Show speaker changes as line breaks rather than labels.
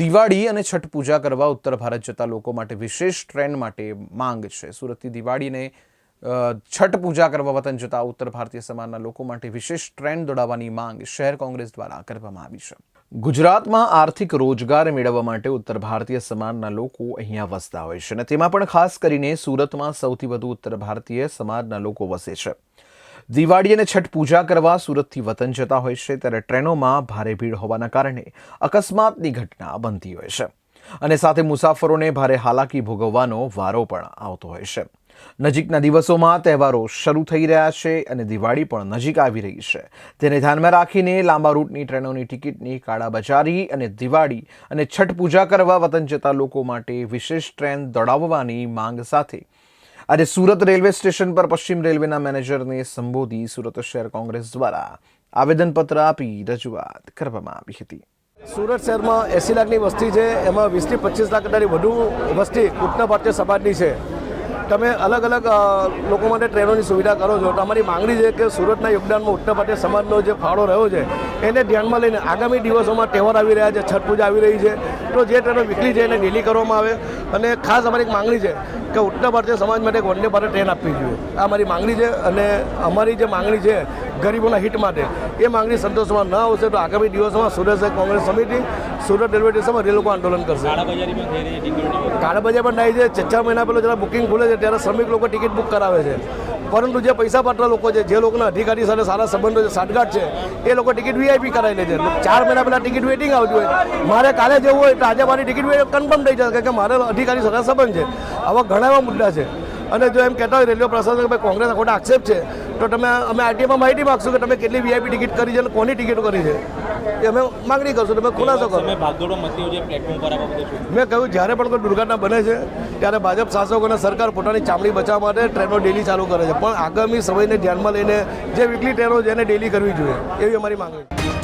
દિવાળી અને છઠ પૂજા કરવા ઉત્તર ભારત જતા લોકો માટે વિશેષ ટ્રેન માટે માંગ છે. સુરતથી દિવાળીને છઠ પૂજા કરવા વતન જતા ઉત્તર ભારતીય સમાજના લોકો માટે વિશેષ ટ્રેન દોડાવવાની માંગ શહેર કોંગ્રેસ દ્વારા કરવામાં આવી છે. ગુજરાતમાં આર્થિક રોજગાર મેળવવા માટે ઉત્તર ભારતીય સમાજના લોકો અહીંયા વસતા હોય છે અને તેમાં પણ ખાસ કરીને સુરતમાં સૌથી વધુ ઉત્તર ભારતીય સમાજના લોકો વસે છે. દિવાળી અને છઠ પૂજા કરવા સુરતથી વતન જતા હોય છે, ત્યારે ટ્રેનોમાં ભારે ભીડ હોવાના કારણે અકસ્માતની ઘટના બનતી હોય છે. અને સાથે મુસાફરોને ભારે હાલાકી ભોગવવાનો વારો પણ આવતો હોય છે. નજીકના દિવસોમાં તહેવારો શરૂ થઈ રહ્યા છે અને દિવાળી પણ નજીક આવી રહી છે. તેને ધ્યાનમાં રાખીને લાંબા રૂટની ટ્રેનોની ટિકિટની કાળાબજારી અને દિવાળી અને છઠ પૂજા કરવા વતન જતા લોકો માટે વિશેષ ટ્રેન દોડાવવાની માંગ સાથે આજે સુરત રેલવે સ્ટેશન પર પશ્ચિમ રેલવેના મેનેજરને સંબોધી સુરત શહેર કોંગ્રેસ દ્વારા આવેદનપત્ર આપી રજૂઆત કરવામાં આવી હતી.
સુરત શહેરમાં એંસી લાખની વસ્તી છે, એમાં વીસથી પચીસ લાખ કરતાંની વધુ વસ્તી ઉત્તર ભારતીય સમાજની છે. તમે અલગ અલગ લોકો માટે ટ્રેનોની સુવિધા કરો છો. તમારી માંગણી છે કે સુરતના યોગદાનમાં ઉત્તર ભારતીય સમાજનો જે ફાળો રહ્યો છે એને ધ્યાનમાં લઈને આગામી દિવસોમાં તહેવાર આવી રહ્યા છે છઠ પૂજા આવી રહી છે. તો જે ટ્રેનો વીકલી છે એને ડેલી કરવામાં આવે. અને ખાસ અમારી એક માંગણી છે કે ઉત્તર ભારતીય સમાજ માટે એક વંદે ભારત ટ્રેન આપવી જોઈએ. આ અમારી માંગણી છે અને અમારી જે માંગણી છે ગરીબોના હિત માટે એ માંગણી સંતોષમાં ન આવશે તો આગામી દિવસોમાં સુરત કોંગ્રેસ સમિતિ સુરત રેલવે સ્ટેશનમાં રેલ આંદોલન કરશે. કાળા બજાર પણ થાય છે. છ છ મહિના પહેલાં જ્યારે બુકિંગ ખુલે છે ત્યારે શ્રમિક લોકો ટિકિટ બુક કરાવે છે. પરંતુ જે પૈસા પાત્ર લોકો છે જે લોકોના અધિકારી સાથે સારા સંબંધો છે સાઠગાંઠ છે એ લોકો ટિકિટ વીઆઈપી કરાવી લે છે. ચાર મહિના પહેલાં ટિકિટ વેટિંગ આવતી હોય. મારે કાલે જવું હોય તો આજે મારી ટિકિટ કન્ફર્મ થઈ જશે કે મારે અધિકારી સાથે સંબંધ છે. આવા ઘણા એવા મુદ્દા છે. અને જો એમ કહેતા હોય રેલવે પ્રશાસન કે ભાઈ કોંગ્રેસ ખોટા આક્ષેપ છે તો તમે અમે આરટીઆઈમાં માહિતી માગશું કે તમે કેટલી વીઆઈપી ટિકિટ કરી છે અને કોની ટિકિટ કરી છે. એ અમે માગણી કરશું તમે ખુલાસો કરો. મેં કહ્યું જ્યારે પણ કોઈ દુર્ઘટના બને છે ત્યારે ભાજપ શાસકો અને સરકાર પોતાની ચામડી બચાવવા માટે ટ્રેનો ડેલી ચાલુ કરે છે. પણ આગામી સમયને ધ્યાનમાં લઈને જે વીકલી ટ્રેનો છે એને ડેલી કરવી જોઈએ, એવી અમારી માંગણી